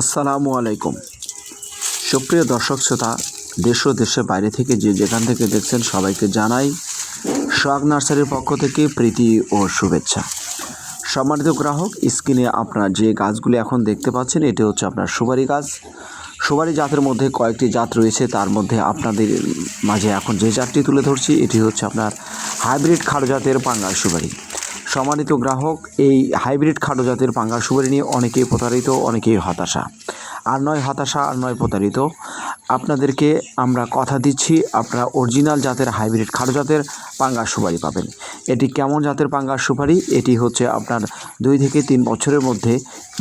আসসালামু আলাইকুম। সুপ্রিয় দর্শক শ্রোতা, দেশ ও দেশের বাইরে থেকে যে যেখান থেকে দেখছেন সবাইকে জানাই সোহাগ নার্সারির পক্ষ থেকে প্রীতি ও শুভেচ্ছা। সম্মানিত গ্রাহক, স্ক্রিনে আপনার যে গাছগুলি এখন দেখতে পাচ্ছেন, এটি হচ্ছে আপনার সুপারি গাছ। সুপারি জাতের মধ্যে কয়েকটি জাত রয়েছে, তার মধ্যে আপনাদের মাঝে এখন যে জাতটি তুলে ধরছি, এটি হচ্ছে আপনার হাইব্রিড খাটো জাতের পাঙ্গাল সুপারি। সম্মানিত গ্রাহক, এই হাইব্রিড খাটো জাতের পাঙ্গাল সুপারি নিয়ে অনেকেই প্রতারিত, অনেকেই হতাশা। আর নয় হতাশা, আর নয় প্রতারিত। আপনাদেরকে আমরা কথা দিচ্ছি, আপনারা অরিজিনাল জাতের হাইব্রিড খাটো জাতের পাঙ্গাস সুপারি পাবেন। এটি কেমন জাতের পাঙ্গাস সুপারি? এটি হচ্ছে আপনার দুই থেকে তিন বছরের মধ্যে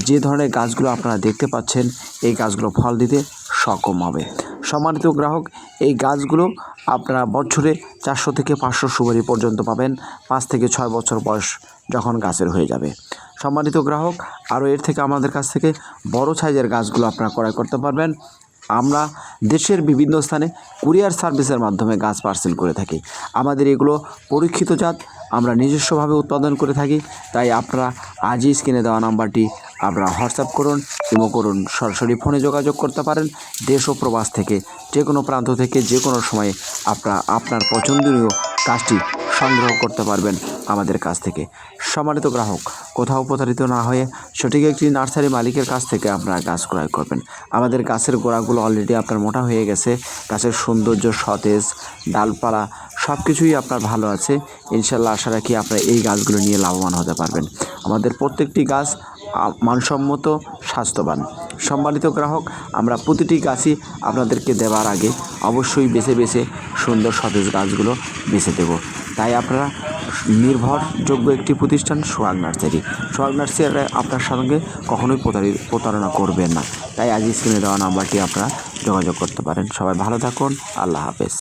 যে ধরনের গাছগুলো আপনারা দেখতে পাচ্ছেন, এই গাছগুলো ফল দিতে সক্ষম হবে। সম্মানিত গ্রাহক, এই গাছগুলো আপনারা বছরে চারশো থেকে পাঁচশো সুপারি পর্যন্ত পাবেন, পাঁচ থেকে ছয় বছর বয়স যখন গাছের হয়ে যাবে। সম্মানিত গ্রাহক, আরও এর থেকে আমাদের কাছ থেকে বড় সাইজের গাছগুলো আপনারা ক্রয় করতে পারবেন। আমরা দেশের বিভিন্ন স্থানে কুরিয়ার সার্ভিসের মাধ্যমে গাছ পার্সেল করে থাকি। আমাদের এগুলো পরীক্ষিত জাত আমরা নিজস্বভাবে উৎপাদন করে থাকি, তাই আপনারা আজই স্ক্রিনে দেওয়া নাম্বারটি আপনারা হোয়াটসঅ্যাপ করুন, ইমো করুন, সরাসরি ফোনে যোগাযোগ করতে পারেন। দেশ ও প্রবাস থেকে যে কোনো প্রান্ত থেকে যে কোনো সময়ে আপনারা, আপনার পছন্দনীয় কাজটি সংগ্রহ করতে পারবেন আমাদের কাছ থেকে। সম্মানিত গ্রাহক, কোথাও প্রতারিত না হয়ে সঠিক একটি নার্সারি মালিকের কাছ থেকে আপনারা গাছ ক্রয় করবেন। আমাদের গাছের গোড়াগুলো অলরেডি আপনার মোটা হয়ে গেছে। গাছের সৌন্দর্য, সতেজ, ডালপালা সব কিছুই আপনার ভালো আছে। ইনশাল্লাহ আশা রাখি আপনারা এই গাছগুলো নিয়ে লাভবান হতে পারবেন। আমাদের প্রত্যেকটি গাছ মানসম্মত, স্বাস্থ্যবান। সম্মানিত গ্রাহক, আমরা প্রতিটি গাছই আপনাদেরকে দেওয়ার আগে অবশ্যই বেছে বেছে সুন্দর সতেজ গাছগুলো বেছে দেব। তাই আপনারা নির্ভরযোগ্য একটি প্রতিষ্ঠান, সোহাগ নার্সারি। সোহাগ নার্সারি আপনার সঙ্গে কখনোই প্রতারণা করবেন না। তাই আজ স্ক্রিনে দেওয়া নাম্বারটি আপনারা যোগাযোগ করতে পারেন। সবাই ভালো থাকুন, আল্লাহ হাফেজ।